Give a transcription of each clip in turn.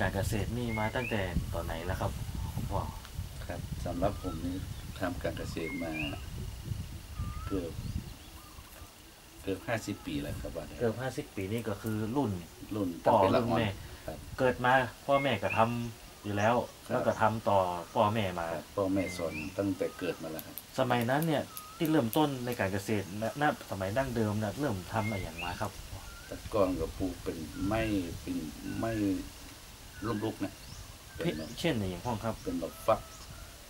การเกษตรนี่มาตั้งแต่ตอนไหนแล้วครับผมพ่อครับสำหรับผมนี่ทำการเกษตรมาเกือบเกือบห้าสิบปีแล้วครับว่าได้เกือบห้าสิบปีนี่ก็คือรุ่นรุ่นพ่อเป็นละรุ่นอ่อน แม่ครับ เกิดมาพ่อแม่ก็ทำอยู่แล้วครับแล้วก็ทำต่อพ่อแม่มา ครับพ่อแม่สอนตั้งแต่เกิดมาแล้วครับ สมัยนั้นเนี่ยที่เริ่มต้นในการเกษตรณณสมัยดั้งเดิมนะเริ่มทำอะไรอย่างมาครับ แต่ก่อนก็ปลูกเป็นไม่เป็นไม่ ลุ่มลุกนะเป็นแบบเช่นในอย่างพ่อครับ เป็นแบบฟัก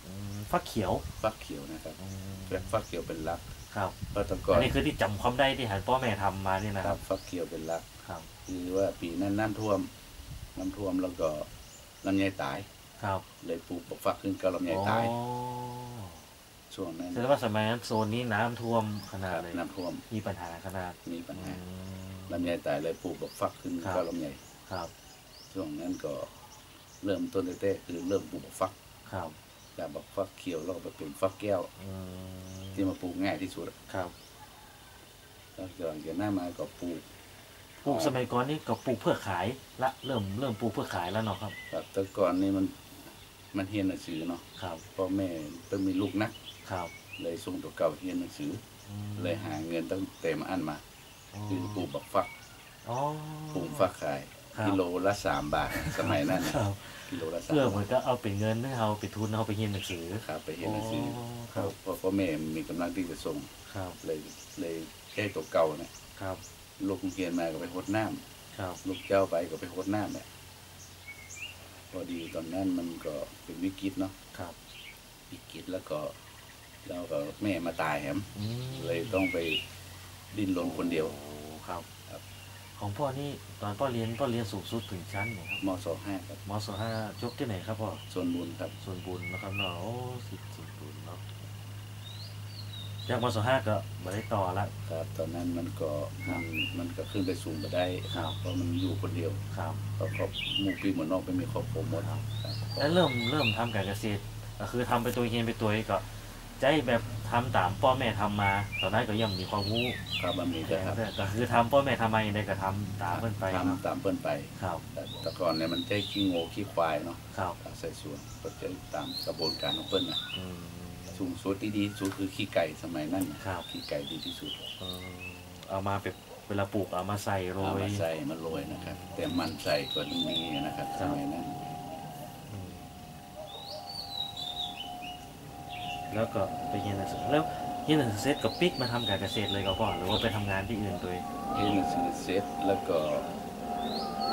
อืมฟักเขียวฟักเขียวนะครับอืมแบบฟักเขียวเป็นหลักครับเพราะแต่ก่ออันนนี้คือที่จำความได้ที่หันพ่อแม่ทำมาเนี่ยนะคครัรับบฟักเขียวเป็นหลักครับคือว่าปีนั้นน้ำท่วมน้ำท่วมแล้วก็ลำไยตายครับ เลยปลูกบักฟักขึ้นก็ลำไยตายอ๋อช่วงนั้นแสดงว่าสมัยนั้นโซนนี้น้ำท่วมขนาดเลยน้ำท่วมมีปัญหาขนาดมีปัญหาอืมลำไยตายเลยปลูกบักฟักขึ้นครับก็ลำไยครับ ช่วงนั้นก็เริ่มต้นเต้ๆคือเริ่มปลูกบักฟักครับจากบักฟักเขียวแล้วก็ไปเป็นฟักแก้วอืมที่มาปลูกง่ายที่สุดครับแล้วหลังจากนั้นมาก็ปลูกปลูกสมัยก่อนนี่ก็ปลูกเพื่อขายละเริ่มเริ่มปลูกเพื่อขายแล้วเนาะครับ ครับแต่ก่อนนี่มันมันเรียนหนังสือเนาะครับพ่อแม่ต้องมีลูกนัก ครับเลยส่งตัวเก่าเรียนหนังสือ อืมเลยหาเงินตั้งแต่มาอันมา คือปลูกบักฟักอ๋อปลูกฟักขายครับ กิโลละสามบาทสมัยนั้นคนะรับกิโลละสามเพื่อเหมืบาอนทก็เอาเป็นเงินให้เอาไปทุนเอาไปเรียนหนังสือครับไปเรียนหนังสืออ๋อครับเพราะพ่อแม่มีกำลังที่จะส่งครับเลยเลยแค่ตัวเก่าเนี่ยครับลูกเรียนมาก็ไปหดน้ำครับลูกเจ้าไปก็ไปหดน้ำเนี่ยพอดีตอนนั้นมันก็เป็นวิกฤตเนาะครับวิกฤตแล้วก็แล้วก็แม่มาตายแฮมอืมเลยต้องไปดิ้นรนคนเดียวโอ้ครับครับ ของพ่อนี่ตอนพ่อเรียนพ่อเรียนสูงสุดถึงชั้นไหนครับมสห้าครับมศห้าจบที่ไหนครับพ่อส่วนบุญครับส่วนบุญนะครับเนาะโอ้สิบส่วนบุญเนาะจากมศห้าก็มาได้ต่อละครับ ตอนนั้นมันก็มันมันก็ขึ้นไปสูงมาได้ครับเพราะมันอยู่คนเดียวครับเพราะครอบหมู่พี่เหมือนน้องไปมีครอบครัวหมดครับครับแล้วเริ่มเริ่มทำการเกษตรก็คือทำไปตัวเองไปตัวเองก็ ใจแบบทำตามพ่อแม่ทำมา ตอนนั้นก็ยังมีความรู้ครับมันมีแต่ครับก็คือทำพ่อแม่ทำมาอย่างไรก็ทำตามเพิ่นไปเนาะทำตามเปิ้นไป ครับแต่แต่ก่อนเนี่ยมันใช้ขี้โง่ขี้ควายเนาะครับใส่ส่วนก็จะตามกระบวนการของเปิ้นนะอืม สูงสุดที่ดีที่สุดคือขี้ไก่สมัยนั้นนะครับ ขี้ไก่ดีที่สุดเออเอามาแบบเวลาปลูกเอามาใส่โรเอาย มาใส่มาโรยนะครับ แต่มันใส่ก็ต้องมีนะครับคสรับ มัยนั้น แล้วก็ไปเรียนหนังสือแล้วเรียนหนังสือเสร็จก็ปิกมาทำการเกษตรเลยก็พ่อหรือว่าไปทำงานที่อื่นตัวเองเรียนหนังสือเสร็จแล้วก็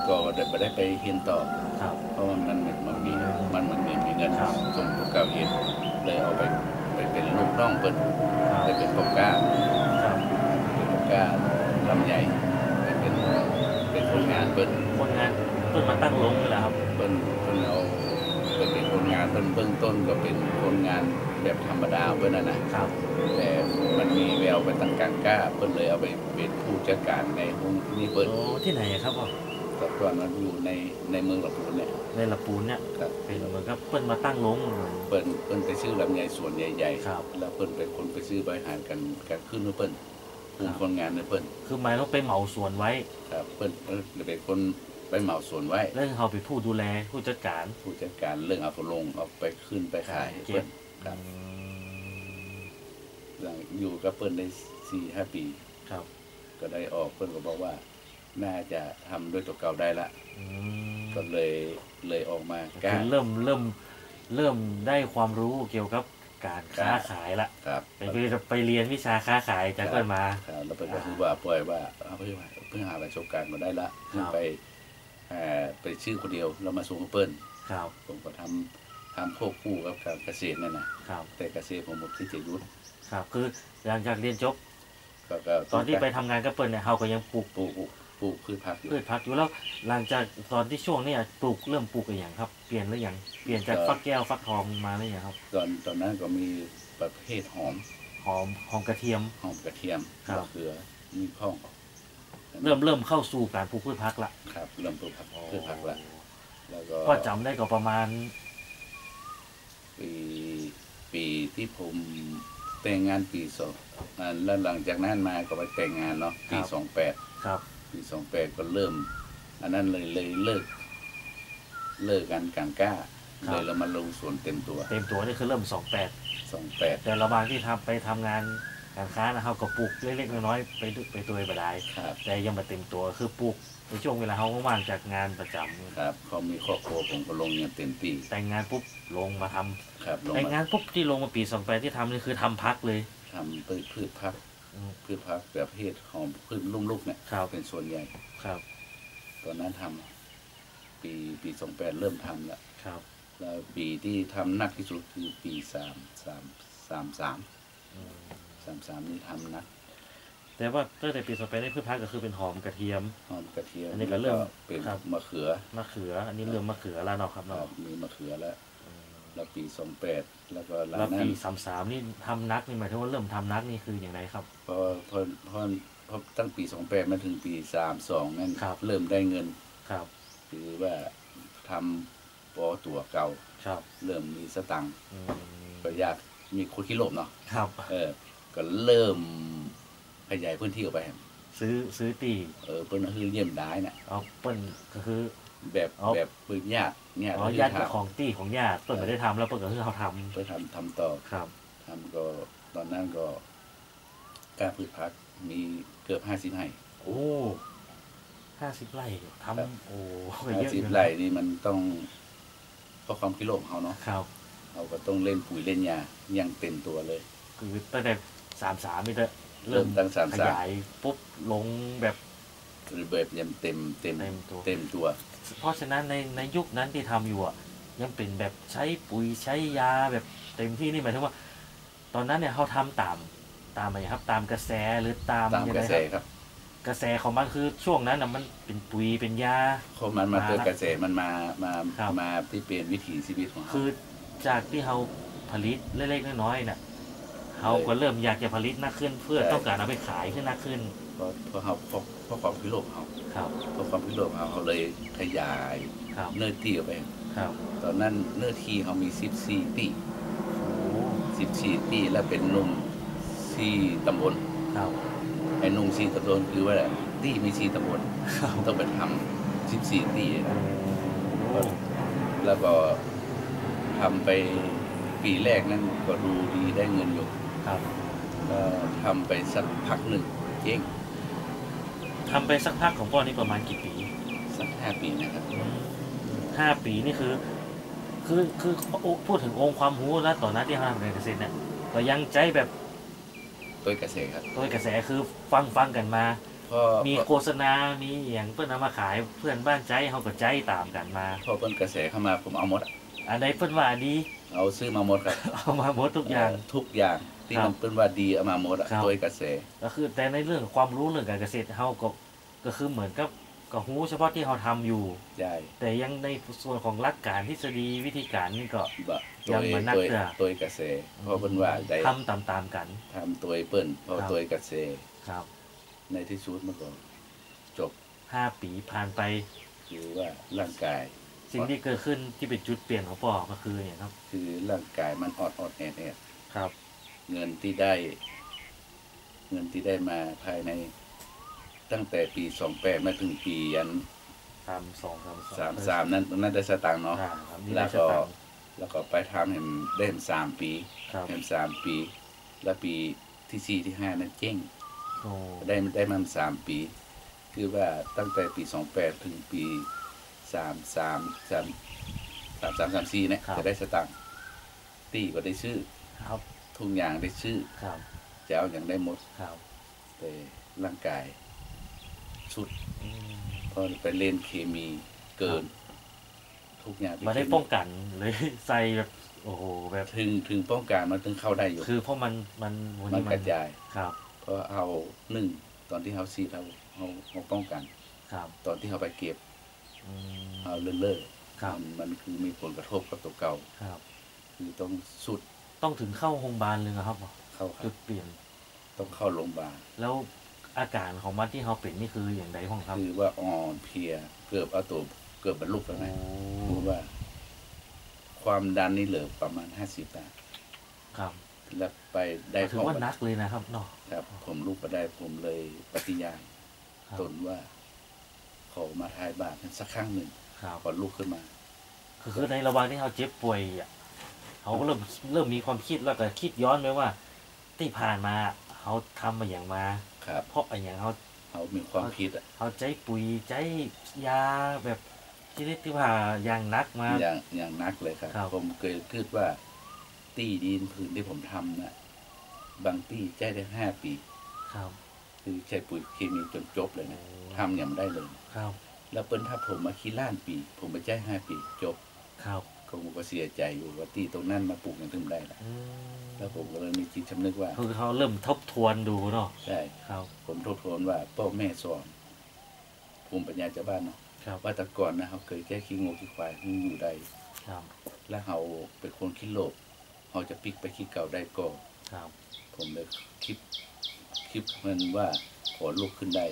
ก็ได้ไปได้ไปเรียนต่อ ครับ เพราะว่ามันมันมันมีมันมันมีมีเงินครับ ส่งตัวเก่าเรียนเลยเอาไปไปเป็นลูกน้องเปิ้นครับไปเป็นปกก้าครับเป็นปกก้าลำใหญ่ไปเป็นเป็นคนงานเปิ้นคนงานเพิ่นมาตั้งลงนี่แหละครับ เปิ้นเปิ้นเอาเปิ้นเป็นคนงานเปิ้นเบื้องต้นก็เป็นคนงาน แบบธรรมดาเปิ้นน่ะนะครับ แต่มันมีแววไปทางการกล้าเปิ้นเลยเอาไปเป็นผู้จัดการในห้องนี่เปิ้นโอ้ที่ไหนอะครับพ่อแต่ก่อนมันอยู่ในในเมืองลำพูนเนี่ยในละปูนเนี่ยครับเป็นเหมือนกับเพิ่นมาตั้งลงเหมือนเปิ้นเปิ้นไปซื้อลำไยสวนใหญ่ครับๆแล้วเปิ้นเป็นคนไปซื้อบริหารกันกันขึ้นให้เปิ้นกลุ่มครับคนงานในเปิ้นคือหมายต้องไปเหมาสวนไว้ครับเปิ้นเปิ้นเป็นคนไปเหมาสวนไว้แล้วเขาไปนผู้ดูแลผู้จัดการผู้จัดการเรื่องเอาไปลงเอาไปขึ้นไปขายให้เก็เปิ้บน ครับอืมหลังอยู่กับเปิ้นได้สี่ห้าปี ครับ ก็ได้ออกเพื่อนก็บอกว่า น่าจะทำด้วยตัวเก่าได้ละอืมก็เลยเลยออกมาคืกล้าอเริ่มเริ่มเริ่มได้ความรู้เกี่ยวกับการค้าครับขายละครับไปไปไปเรียนวิชาค้าขายจากเพิ่นมาครับแล้วเพื่อนก็คือว่าปล่อยว่าเอาเพื่อเพื่อหาประสบการณ์มาได้ละครับไปเอ่อไปชื่อคนเดียวแล้วมาส่งให้เปิ้ลครับผมก็ทำ ทำควบคู่กับการเกษตรนั่นนะครับ แต่เกษตรผมผมที่จะยุทธครับ คือหลังจากเรียนจบก็ก็ตอนที่ไปทำงานกับเปิ้ลเนี่ยเขาก็ยังปลูกปลูกปลูกปลูกพืชผักอยู่พืชผักอยู่แล้วหลังจากตอนที่ช่วงเนี้ปลูกเริ่มปลูกอะไรอย่างครับ เปลี่ยนหรือยังเปลี่ยนจากฟักแก้วฟักทองมาหรือยังครับ ตอนตอนนั้นก็มีประเภทหอมหอมหอมกระเทียม หอมกระเทียมครับ มะเขือมีข้องเริ่มเริ่มเข้าสู่การปลูกพืชผักละครับเริ่มปลูกผักพืชผักละแล้วก็ก็จำได้ก็ประมาณ ปีปีที่ผมแต่งงานปีสองอ่าแล้วหลังจากนั้นมาก็ไปแต่งงานเนาะปีครับสองแปดครับ ปีสองแปดก็เริ่ม อันนั้นเลยเลยเลิก เลิกกันกลางกล้าครับ เลยเรามาลงสวนเต็มตัวเต็มตัวนี่คือเริ่มสองแปดสองแปดแต่ระหว่างที่ทำไปทำงานการค้านะครับก็ปลูกเล็กๆน้อยๆไปด้วยไปตัวไปได้ครับ แต่ยังมาเต็มตัวคือปลูก ในช่วงเวลาเขาว่างจากงานประจำครับเขามีครอบครัวผมก็ลงอย่างเต็มที่แต่งงานปุ๊บลงมาทำครับลงแต่งมางานปุ๊บที่ลงมาปีสองแปดที่ทำนี่คือทำพักเลย ทำพืชพืชพักอืมพืชพักแบบเพศหอมพืชลุ่มลุกเนี่ยครับ เป็นส่วนใหญ่ ครับตอนนั้นทำปีปีสองแปดเริ่มทำแล้วครับแล้วปีที่ทำหนักที่สุดคือปีสามสามสามสามอืมสามสามนี่ทำหนัก แต่ว่าตั้งแต่ปีสองแปดนี่พืชพักก็คือเป็นหอมกระเทียม หอมกระเทียมอันนี้ก็เริ่มแล้วเป็นครับ มะเขือมะเขือ อันนี้เรื่องมะเขือแล้วเนาะครับคเนาะรับมีมะเขือแล้วอืมแล้วปีสองแปดแล้วก็หลังแล้วนั้ปีนสามสามนี่ทำนักนี่หมายถึงว่าเริ่มทำนักนี่คืออย่างไรครับ พอพอพอพอตั้งปีสองแปดมาถึงปีสามสองนั่นครับ เริ่มได้เงิน ครับคือว่าทำปอตัวเก่า ครับเริ่มมีสตังค์อืมก็อยากมีคนขี้โลภเนาะครับ เออ ก็เริ่ม ขยายพื้นที่ออกไป ซื้อซื้อตีเออเปิ้นก็คือเยี่ยมได้เนี่ยเอาเปิ้นก็คือ แบบเอาแบบปืนญาติญาติอ๋อที่ญาติทเจ้าของตี้ของญาติเปิ้นไม่ได้ทำแล้วเปิ้นก็คือเขาทำเพื่อทำทำต่อำครับทำก็ตอนนั้นก็กล้าพืชพักมีเกือบห้าสิบไร่โอ้ห้าสิบไร่ทครับำโอ้ห้าเยอะอสิบยู่นะไร่นี่มันต้องเพราะความคิดโลภของเขาเนาะครับเราก็ต้องเล่นปุ๋ยเล่นยาอย่างเต็มตัวเลย คือตั้งแต่สามสามนี่จะ เริ่มตั้งสามขสามยายปุ๊บลงแบบหรือแบบยังเต็มเต็มเต็มตัว เต็มตัว เพราะฉะนั้นในในยุคนั้นที่ทำอยู่อะ ยังเป็นแบบใช้ปุ๋ยใช้ยาแบบเต็มที่นี่หมายถึงว่า ตอนนั้นเนี่ยเขาทำตามตามอะไรครับตามกระแสหรือตามตามยังกไงระแสครับครับ กระแสของมันคือช่วงนั้นน่ะมันเป็นปุ๋ยเป็นยา เขามันมามาเกิดกระแสมันมามาครับ มาที่เป็นวิถีชีวิตของเขาคือจากที่เขาผลิตเล็กๆน้อยๆน่ะ เขาก็เริ่มอยากจะผลิตมากขึ้น เพื่อต้องการเอาไปขายขึ้นมากขึ้นเพราะเพราะเขาเพราะเพราะความคิดโลภเขาครับเพราะความคิดโลภเขาเขาเลยขยายครับเนื้อที่ออกไปครับ ตอนนั้นเนื้อที่เขามีสิบสี่ปีโอ้สิบสี่ปีแล้วเป็นหนุ่มสี่ตำบลครับไอ้หนุ่มสี่ตำบลคือว่าที่มีสี่ตำบลครับต้องไปทำสิบสี่ที่นะโอ้แล้วก็ทำไปปีแรกนั้นก็ดูดีได้เงินอยู่ ครับก็ทำไปสักพักหนึ่งเจ๊งทำไปสักพักของพ่อนี่ประมาณกี่ปีสักห้าปีนะครับห้าปีนี่คือ คือคือพูดถึงองค์ความรู้แล้วต่อนหน้าที่เขาทำการเกษตรเนี่ยก็ยังใจแบบตัวเกษตรครับโดยกระแสคือฟังฟังกันมาเพราะมีโฆษณา มีอย่างเพื่อนเอามาขายเพื่อนบ้านใจเขาก็ใจตามกันมาพอเป็นกระแสเข้ามาผมเอาหมดอะอันใดเพื่อนว่าดี เอาซื้อมาหมดครับ เอามาหมดทุกอย่างทุกอย่าง ที่ครับมันเป็นว่าดีเอามาหมดอะครับ ตัวกระแสก็คือแต่ในเรื่องความรู้เรื่องการเกษตรเขาก็ก็คือเหมือนกับก็รู้เฉพาะที่เขาทำอยู่ ใช่แต่ยังในส่วนของหลักการทฤษฎีวิธีการนี่ก็ บะยัตัวงเหมือนนักตัวเตะตัวกระแสเพราะเป็นว่าได้ทำตามๆกัน ทำตัวเปิ้นเพราะครับ ตัวกระแสครับในที่สุดมันก็จบห้าปีผ่านไป คือว่าร่างกาย สิ่งที่เกิดขึ้นที่เป็นจุดเปลี่ยนของปอก็คืออย่างครับ คือร่างกายมันอดอดแอดแอดครับ เงินที่ได้ เงินที่ได้มาภายใน ตั้งแต่ปีสองแปดมาถึงปียันสามสองสามสองสามสามนั้นนั่นได้สตางค์เนาะอ่าครับนี่แล้ได้วสก็ตางค์แล้วก็ไปทำเห็นได้เห็นสามปีครับเห็นสามปี แล้วปีที่สี่ที่ห้านั้นเจ๊งโอ้ได้ได้มันสามปี คือว่าตั้งแต่ปีสองแปดถึงปีสามสามสามสามสามสามสี่เนี่ยจะได้สตังค์ตีก็ได้ชื่อครับ ทุกอย่างได้ชื่อครับจะเอาอย่างได้หมดครับแต่ร่างกายสุดอืมเพราะไปเล่นเคมีเกิน ทุกอย่างเป็นมาได้เคป้องกันเลยใส่แบบโอ้โหแบบถึงถึงป้องกันมันถึงเข้าได้อยู่ คือเพราะมันมันวันมันนี้กระจายครับเพราะเอาหนึ่งตอนที่เขาซีดเราเราเราป้องกันครับ ตอนที่เขาไปเก็บอืมเอาเลื่อนเลื่อครับมันมันคือมีผลกระทบกับตัวเก่าครับ คือต้องสุด ต้องถึงเข้าโรงพยาบาลเลยเหรอครับเข้าครัจุบดเปลี่ยน ต้องเข้าโรงพยาบาลแล้วอาการของมันที่เขาเป็นนี่คืออย่างไรบ้างครับคือว่าอ่อนเพลียเกือบเอาตัวเกือบบรรลุแล้วโอ้นะคือว่า ความดันนี่เหลือประมาณห้าสิบได้ครับแล้วไปได้ถือว่านักเลยนะครับเนาะ ครับ ผมลูกก็ได้ผมเลยปฏิญาณครับ ตนว่า ขอมาทายบาทสักครั้งหนึ่งครับ ก่อนลุกขึ้นมา คือคือในระหว่างที่เขาเจ็บป่วยอะ เขาก็เริ่มเริ่มมีความคิดแล้วก็คิดย้อนไปว่า ที่ผ่านมาเขาทำมาอย่างมาครับเพราะอย่างเขาเขามีความคิดอะเขาใจปุ๋ยใจยาแบบชนิดที่ว่าอย่างหนักมาอย่างอย่างนักเลยครับครับ ผมเคยคิดว่า ตี้ดินพื้นที่ผมทำนะบางตี้ใช้ได้ห้าปีครับ คือใช้ปุ๋ยเคมีจนจบเลยนะทำอย่างได้เลยครับ แล้วเปิ้นถ้าผมมาคิดล้านปี ผมไปใช้ห้าปีจบครับก็ ผมก็เสียใจอยู่ว่าตี้ตรงนั้นมาปลูกอย่างถึงได้ละอืมแล้วผมก็เลยมีจิตสำนึกว่าคือเขาเริ่มทบทวนดูเนาะใช่ครับผมทบทวนว่าพ่อแม่สอนภูมิปัญญาชาวบ้านเนาะครับว่าแต่ก่อนนะเขาเคยแก้ขี้งูขี้ควายมันอยู่ได้ครับแล้วเขาเป็นคนคิดโลภเขาจะพลิกไปคิดเก่าได้ก็ครับผมเลยคิดคิดมันว่าขอลุกขึ้นได้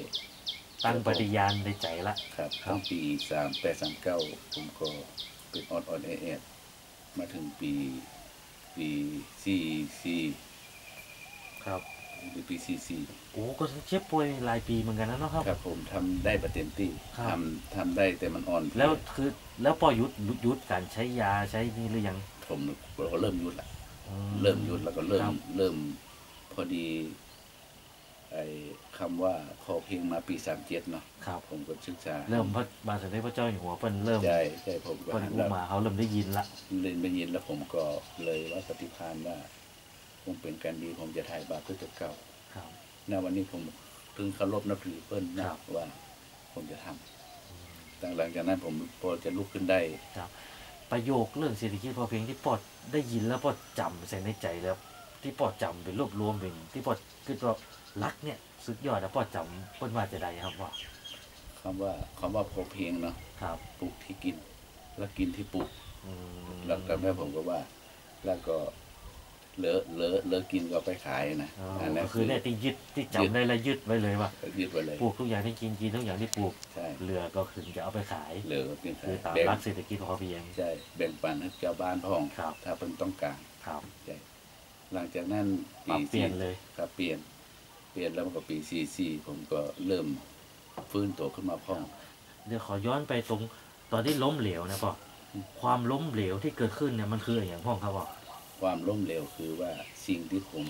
ตั้งปฏิญาณในใจละครับครับตั้งปีสามแปดสามเก้าผมก็ เป็นออดออดแอดแอดมาถึงปีปีสี่สี่ครับปีสี่สี่โอ้ก็เจ็บป่วยหลายปีเหมือนกันนะเนาะครับ ครับผมทำได้ประเต็มที่ครับ ทำทำได้แต่มันอ่อนเพยแล้วคือแล้วพอหยุดหยุดหยุดการใช้ยาใช้นี่หรือยังผมก็เริ่มหยุดละ อื เริ่มหยุดแล้วก็เริ่คมรับเริ่มพอดี ไอ้คำว่าขอเพลงมาปีสามเจ็ดเนาะครับ ผมก็ศึกษาเริ่มพระบาทสมเด็จพระเจ้าอยู่หัวเปิ้นเริ่มใช่ใช่ผมก็เปิ้นหันอุแล้วมาเขาเริ่มได้ยินละเล่นไปยินแล้วผมก็เลยว่าปฏิภาณว่าคงเป็นการดีผมจะถ่ายบาปเพื่อตัวเก่าครับณวันนี้ผมถึงเคารพนับถือเปิ้ลนะครับว่าผมจะทำหลังจากนั้นผมพอจะลุกขึ้นได้ประโยคเรื่องเศรษฐกิจพอเพียงที่ปอดได้ยินแล้วปอดจำใส่ในใจแล้ว ที่ปอดจำเป็นรวบรวมเป็นที่ปอดคือตัว รักเนี่ยสุดยอดแล้วปอดจำเปิ้นว่าจะได้ครับว่าคำว่าคำว่าพอเพียงเนาะครับปลูกที่กิน แล้วกินที่ปลูกอืมแล้วก็แม่ผมก็ว่า แล้วก็เหลือเหลือเหลือกินก็เอาไปขายนะอ๋ออันนั้นก็คืคืออเนี่ยที่ยึดที่จำได้และยึดไว้เลยว่ายึดไว้เลยปลูกทุกอย่างที่กินกินทุกอย่างที่ปลูกใช่เหลือก็คือจะเอาไปขายเหลือก็กินคือตามแบ่งหลักเศรษฐกิจพอเพียง ใช่แบ่งปันให้ชาวบ้านพ้องครับ ถ้าเพิ่นต้องการครับ ใช่หลังจากนั้นปรับเปลี่ยนเลยครับเปลี่ยน เปลี่ยนแล้วมันก็ปีสี่สี่ผมก็เริ่มฟื้นตัวขึ้นมาพ้อง เดี๋ยวขอย้อนไปตรงตอนที่ล้มเหลวนะพ่อความล้มเหลวที่เกิดขึ้นเนี่ยมันคืออย่างพ่อครับพ่อความล้มเหลวคือว่าสิ่งที่ผม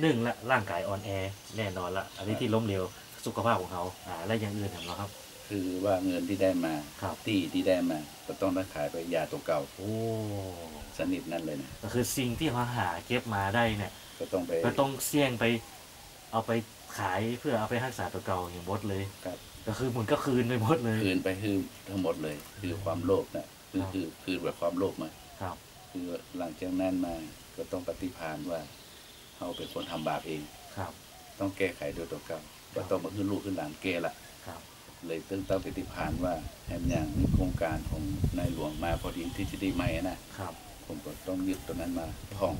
หนึ่งละร่างกายอ่อนแอแน่นอนละอันนี้ที่ล้มเหลวสุขภาพของเขาอ่าและอย่างอื่นของเราครับ คือว่าเงินที่ได้มาครับที่ที่ได้มาก็ต้องได้ขายไปยาตัวเก่าโอ้สนิทนั่นเลยนะก็คือสิ่งที่เขาหาเก็บมาได้เนี่ยก็ต้องไปก็ต้องเสี่ยงไป เอาไปขายเพื่อเอาไปรักษาตัวเก่าอย่างหมดเลยครับ ก็คือมันก็คืนไปหมดเลยคืนไปคือทั้งหมดเลย คือความโลภนะคือครับคือคือแบบความโลภมาครับ คือหลังจากนั้นมาก็ต้องปฏิภาณว่าเราเป็นคนทำบาปเอง ครับ ต้องแก้ไขโดยตัวเก่าก็ต้องมาขึ้นลูกขึ้นหลานแก้ละครับ เลยตึ้งตั้งปฏิภาณว่าแอมอย่างมีโครงการของนายหลวงมาพอดีที่จะได้ใหม่นะครับ ผมก็ต้องยึดตัวนั้นมาท่อง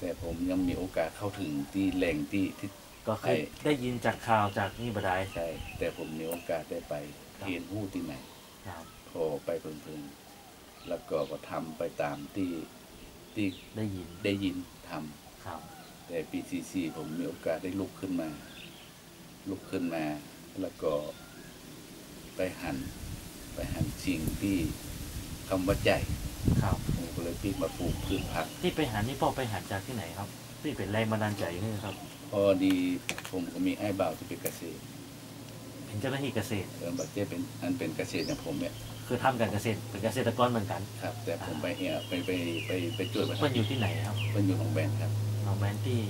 แต่ผมยังมีโอกาสเข้าถึงที่แหล่งที่ที่ ก็คือได้ยินจากข่าวจากนี่บดายใช่แต่ผมมีโอกาสได้ไปครับเรียนรู้ที่ไหน ครับ พอไปเพลินๆแล้วก็ก็ทำไปตามที่ที่ได้ยินได้ยินทำครับ แต่ปีซีซีผมมีโอกาสได้ลุกขึ้นมา ลุกขึ้นมา แล้วก็ไปหัน ไปหันสิ่งที่คำว่าใจ ครับผมก็เลยพลิกมาปลูกพืชผักที่ไปหานี่พ่อไปหาจากที่ไหนครับ ที่เป็นแรงบันดาลใจนี่ครับพอดีผมก็มีไอ้บ่าวที่เป็นเกษตรเป็นเจ้าหน้าที่เกษตรเออบัดเจ้เป็นอันเป็นเกษตรอย่างผมเนี่ยคือทำการเกษตรเป็นเกษตรกรเหมือนกันครับ แต่ผมไปเอไปไปไปไปช่วยประมันอยู่ที่ไหนครับมันอยู่ของแบนครับน้องแมนที่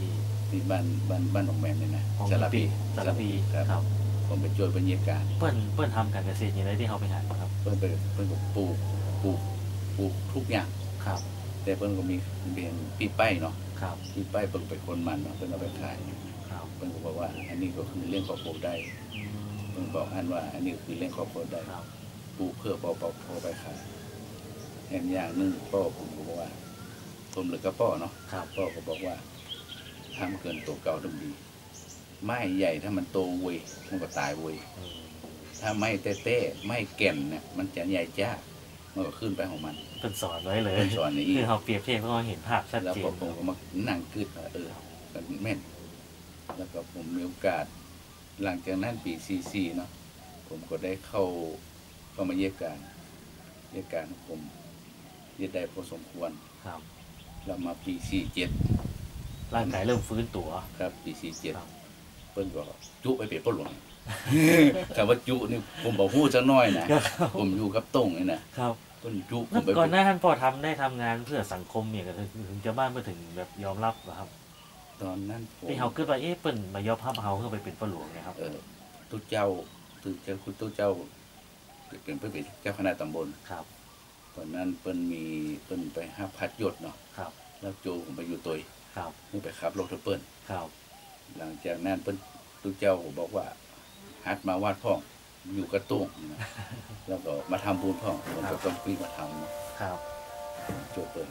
ที่บ้านบ้านบ้านของแบนเนี่ยนะของสารปีสารปีครับครับผมไปช่วยบรรยากาศเปิ้นเปิ้นทำการเกษตรอย่างไรที่เขาไปหาครับเพิ่นไปเพิ่นก็ปลูกปลูก ปลูกทุกอย่างครับ แต่เพิ่นก็มีเป็นปีป้ายเนาะครับ ปีป้ายเพิ่นเป็นคนมันเนาะเพิ่นเอาไปขายครับเพิ่นก็บอกว่า อันนี้ก็คือเลี้ยงครอบครัวได้อืมเพิ่นบอกอันว่าอันนี้คือเลี้ยงครอบครัวได้ครับปลูกเพื่อพอพอพอไปขายแอนอย่างหนึงพ่อผมก็บอกว่า ผมหรือกับพ่อเนาะครับพ่อก็บอกว่าทำเกินตัวเก่าต้องดีไม้ใหญ่ถ้ามันโตเวยมันก็ตายเวยอืมถ้าไม้เต้ๆไม้แก่นเนี่ยมันจะใหญ่จ้า มันก็ขึ้นไปของมันเปิ้นสอนไว้เลยเพิ่นสอนอย่างนี้คือเขาเปรียบเทียบเพื่อให้เห็นภาพชัดแล้วเจพอนผมก็มานั่งกึดว่าเออมันแม่น แล้วก็ผมมีโอกาส หลังจากนั้นปีซีซีเนาะผมก็ได้เข้าเข้ามาเยี่ยมการเหตุการณ์ของผมเฮ็ดได้พอสมควรครับแล้วมาปี47ร่างกายเริ่มฟื้นตัวครับปีครับ47เพิ่นก็จุไปเป็นพ่อหลวง คำว่าจุนี่ผมบอกฮู้จักหน้อยนะผมอยู่กับต้งนี่นะครับเพิ่นจุผแล้วมไปก่อนหเป็นน้าท่านพ่อทำได้ทำงานเพื่อสังคมเนี่ยก็ถึงจะบ้านมาถึงแบบยอมรับเหรอครับ ตอนนั้นผมที่เขาคิดว่าเอ๊ะเปิ้นมายอมรับเขาเพื่อไปเป็นพ่อหลวงเนะครับเออตุเจ้าตุเจ้าคุณตุเจ้าเป็นเพิ่นเป็นเจ้าคณะตำบลครับตอนนั้นเปิ้นมีเปิ้นไปหาพัดยศเนาะครับแล้วโจผมไปอยู่ตัวยครับนี่ไปขับรถเปิ้นครับ หลังจากนั้นเปิ้นตุเจ้าบอกว่า หัดมาวาดพ่องอยู่กระตุ้งนะแล้วก็มาทำบุญพ่องผมก็ต้องปีมาทำเนาะครับโจเปิ้น